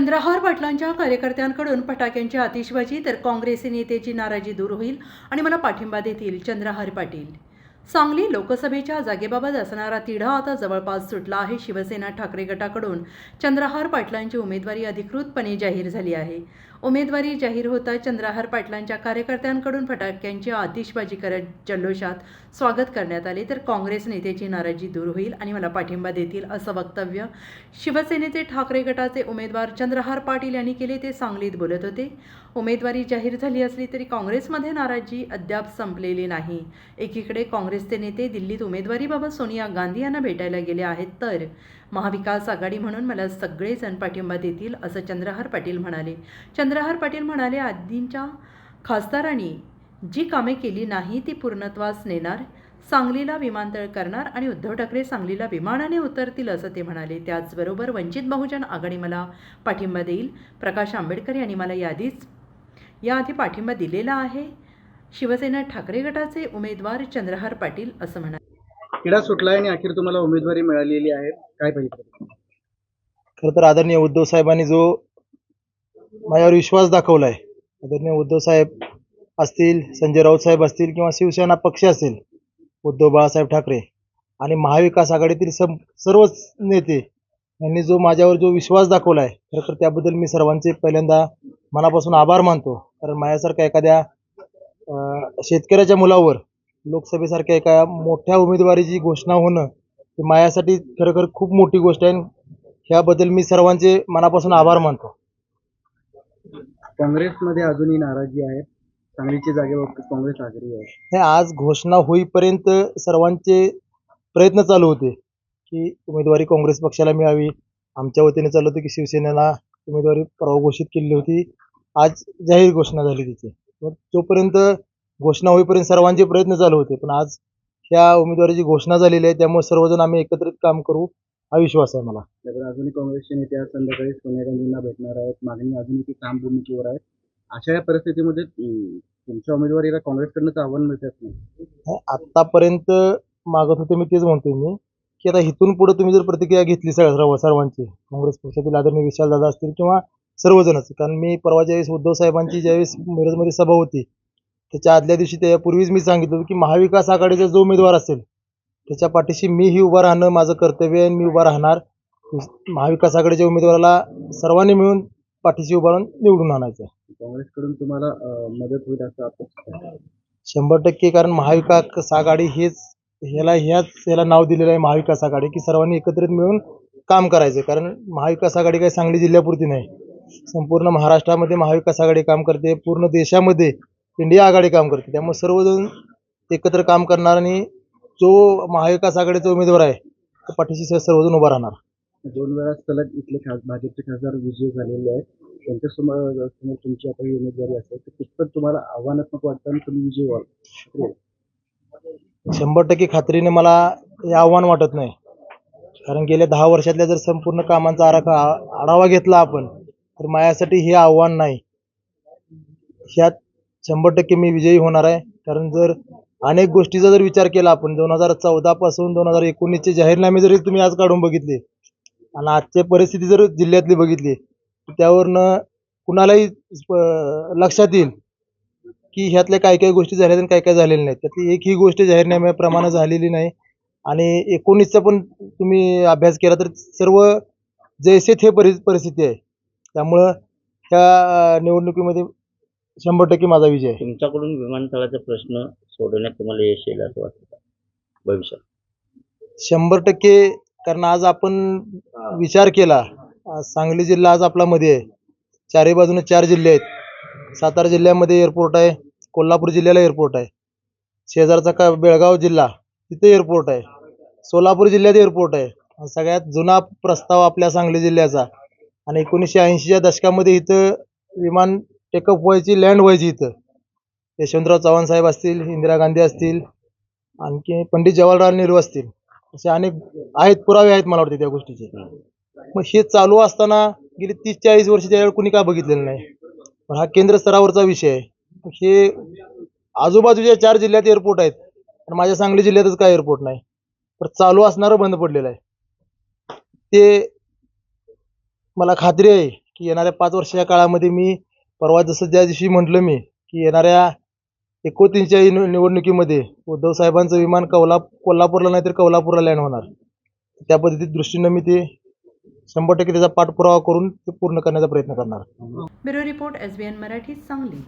चंद्रहार पाटलांच्या कार्यकर्त्यांकडून फटाक्यांची आतिषबाजी तर काँग्रेसी नेत्याची नाराजी दूर होईल आणि मला पाठिंबा देतील चंद्रहार पाटील. सांगली लोकसभेच्या जागेबाबत असणारा तिढा आता जवळपास सुटला आहे. शिवसेना ठाकरे गटाकडून चंद्रहार पाटलांची उमेदवारी अधिकृतपणे जाहीर झाली आहे. उमेदवारी जाहीर होता चंद्रहार पाटलांच्या कार्यकर्त्यांकडून फटाक्यांची आतिषबाजी करत जल्लोषात स्वागत करण्यात आले. तर काँग्रेस नेत्याची नाराजी दूर होईल आणि मला पाठिंबा देतील असं वक्तव्य शिवसेनेचे ठाकरे गटाचे उमेदवार चंद्रहार पाटील यांनी केले ते सांगलीत बोलत होते. उमेदवारी जाहीर झाली असली तरी काँग्रेसमध्ये नाराजी अद्याप संपलेली नाही. एकीकडे काँग्रेसचे नेते दिल्लीत उमेदवारीबाबत सोनिया गांधी यांना भेटायला गेले आहेत तर महाविकास आघाडी म्हणून मला सगळेजण पाठिंबा देतील असं चंद्रहार पाटील म्हणाले. चंद्रहार पाटील म्हणाले आदींच्या खासदारांनी जी कामे केली नाही ती पूर्णत्वास नेणार सांगलीला विमानतळ करणार आणि उद्धव ठाकरे सांगलीला विमानाने उतरतील असं ते म्हणाले. त्याचबरोबर वंचित बहुजन आघाडी मला पाठिंबा देईल. प्रकाश आंबेडकर यांनी मला यादीच याआधी पाठिंबा दिलेला आहे. शिवसेना ठाकरे गटाचे उमेदवार चंद्रहार पाटील असं म्हणाले. किडा सुटलाय आणि अखेर तुम्हाला उमेदवारी मिळालेली आहे. काय पाहिजे? खरं तर आदरणीय उद्धव साहेबांनी जो माझ्यावर विश्वास दाखवलाय आदरणीय उद्धव साहेब असतील संजय राऊत साहेब असतील किंवा शिवसेना पक्ष असेल उद्धव बाळासाहेब ठाकरे आणि महाविकास आघाडीतील सर्वच नेते यांनी जो माझ्यावर जो विश्वास दाखवलाय खरं तर त्याबद्दल मी सर्वांचे पहिल्यांदा मनापासून आभार मानतो. कारण माझ्यासारख्या एखाद्या अं, शेतकऱ्याच्या मुलावर लोकसभेसारख्या एका मोठ्या उमेदवारीची घोषणा होणं ही माझ्यासाठी खरोखर खूप मोठी गोष्ट आहे. ह्याबद्दल मी सर्वांचे मनापासून आभार मानतो. काँग्रेसमध्ये अजूनही नाराजी आहे सांगलीच्या जागेबाबत काँग्रेस आघाडी आहे. हे आज घोषणा होईपर्यंत सर्वांचे प्रयत्न चालू होते की उमेदवारी काँग्रेस पक्षाला मिळावी. आमच्या वतीने चालू होतं की शिवसेनेला उमेदवारी परवा घोषित केलेली होती. आज जाहीर घोषणा झाली तिची मग तोपर्यंत घोषणा होईपर्यंत सर्वांचे प्रयत्न चालू होते. पण आज ह्या उमेदवारीची घोषणा झालेली आहे त्यामुळे सर्वजण आम्ही एकत्रित काम करू हा विश्वास आहे मला. अजूनही काँग्रेसचे नेते आज संध्याकाळी सोनिया गांधींना भेटणार आहेत मागणी अजूनही ती ठाम भूमिकेवर आहे. अशा या परिस्थितीमध्ये तुमच्या उमेदवारीला काँग्रेसकडनंच आव्हान मिळतच नाही. आतापर्यंत मागत होते मी तेच म्हणतोय मी की आता इथून पुढे तुम्ही जर प्रतिक्रिया घेतली सगळ्या सर्व सर्वांची काँग्रेस पक्षातील आदरणीय विशाल दादा असतील किंवा सर्वजणच कारण मी परवा ज्यावेळेस उद्धव साहेबांची ज्यावेळेस मिरजमध्ये सभा होती त्याच्या आदल्या दिवशी त्यापूर्वीच मी सांगितलं होतं की महाविकास आघाडीचा जो उमेदवार असेल त्याच्या पाठीशी मीही उभं राहणं माझं कर्तव्य आहे मी उभं राहणार. महाविकास आघाडीच्या उमेदवाराला सर्वांनी मिळून पाठीशी उभं राहून निवडून आणायचं आहे. काँग्रेसकडून तुम्हाला मदत होईल असं अपेक्षित आहे. शंभर टक्के कारण महाविकास आघाडी हेच ह्याला ह्याच ह्याला नाव दिलेलं आहे महाविकास आघाडी की सर्वांनी एकत्रित मिळून काम करायचं कारण महाविकास आघाडी काही सांगली जिल्ह्यापुरती नाही. संपूर्ण महाराष्ट्रामध्ये महाविकास आघाडी काम करते पूर्ण देशामध्ये इंडिया आघाडी काम करते. त्यामुळे सर्वजण एकत्र काम करणार आणि जो महाविकास आघाडीचा उमेदवार आहे त्या पाठीशी सर्वजण उभा राहणार. दोन वेळा सलग इथले खास भाजपचे खासदार विजयी झालेले आहेत. त्यांच्यासमोर समोर तुमची आता ही उमेदवारी असेल तर कितपत तुम्हाला आव्हानात्मक वाटतं आणि तुम्ही विजयी व्हाल. शंभर टक्के खात्रीने मला हे आव्हान वाटत नाही. कारण गेल्या दहा वर्षातल्या जर संपूर्ण कामांचा आराखा आढावा घेतला आपण तर माझ्यासाठी हे आव्हान नाही. ह्यात शंभर टक्के मी विजयी होणार आहे. कारण जर अनेक गोष्टीचा जर विचार केला आपण दोन हजार चौदा पासून दोन हजार एकोणीसचे जाहीरनामे जरी तुम्ही आज काढून बघितले आणि आजची परिस्थिती जर जिल्ह्यातली बघितली त्यावरनं कुणालाही लक्षात येईल की ह्यातल्या काय काय गोष्टी झाल्या आणि काय काय झालेल्या नाहीत. त्यातली एकही गोष्ट जाहीरनाम्याप्रमाणे झालेली नाही. आणि एकोणीसचा पण तुम्ही अभ्यास केला तर सर्व जैसे थे परि परिस्थिती आहे. त्यामुळं ह्या निवडणुकीमध्ये शंभर टक्के माझा विजय. आहे तुमच्याकडून विमानतळाचा प्रश्न सोडवण्यात तुम्हाला यश येईल असं वाटतं का? भविष्यात. शंभर टक्के कारण आज आपण विचार केला आज सांगली जिल्हा आज आपला मध्ये आहे. चारही बाजूने चार जिल्हे आहेत. सातारा जिल्ह्यामध्ये एअरपोर्ट आहे कोल्हापूर जिल्ह्याला एअरपोर्ट आहे. शेजारचा का बेळगाव जिल्हा तिथे एअरपोर्ट आहे. सोलापूर जिल्ह्यात एअरपोर्ट आहे. सगळ्यात जुना प्रस्ताव आपल्या सांगली जिल्ह्याचा. आणि एकोणीसशे ऐंशीच्या दशकामध्ये इथं विमान टेकअप व्हायची लँड व्हायची इथं. यशवंतराव चव्हाण साहेब असतील इंदिरा गांधी असतील आणखी पंडित जवाहरलाल नेहरू असतील असे अनेक आहेत पुरावे आहेत मला वाटते त्या गोष्टीचे. मग हे चालू असताना गेली तीस चाळीस वर्ष त्यावेळेला कुणी का बघितलेलं नाही? पण हा केंद्र स्तरावरचा विषय आहे. हे आजूबाजूच्या चार जिल्ह्यात एअरपोर्ट आहेत पण माझ्या सांगली जिल्ह्यातच काय एअरपोर्ट नाही तर चालू असणारं बंद पडलेलं आहे. ते मला खात्री आहे की येणाऱ्या पाच वर्षाच्या काळामध्ये मी परवा जसं ज्या दिवशी म्हटलं मी की येणाऱ्या एकोतीसच्या निवडणुकीमध्ये उद्धव साहेबांचं विमान कौला कोल्हापूरला नाही तर कौलापूरला लँड होणार. त्या पद्धती दृष्टीनं मी ते शंभर टक्के त्याचा पाठपुरावा करून ते पूर्ण करण्याचा प्रयत्न करणार. Bureau report S B N Marathi Sangli.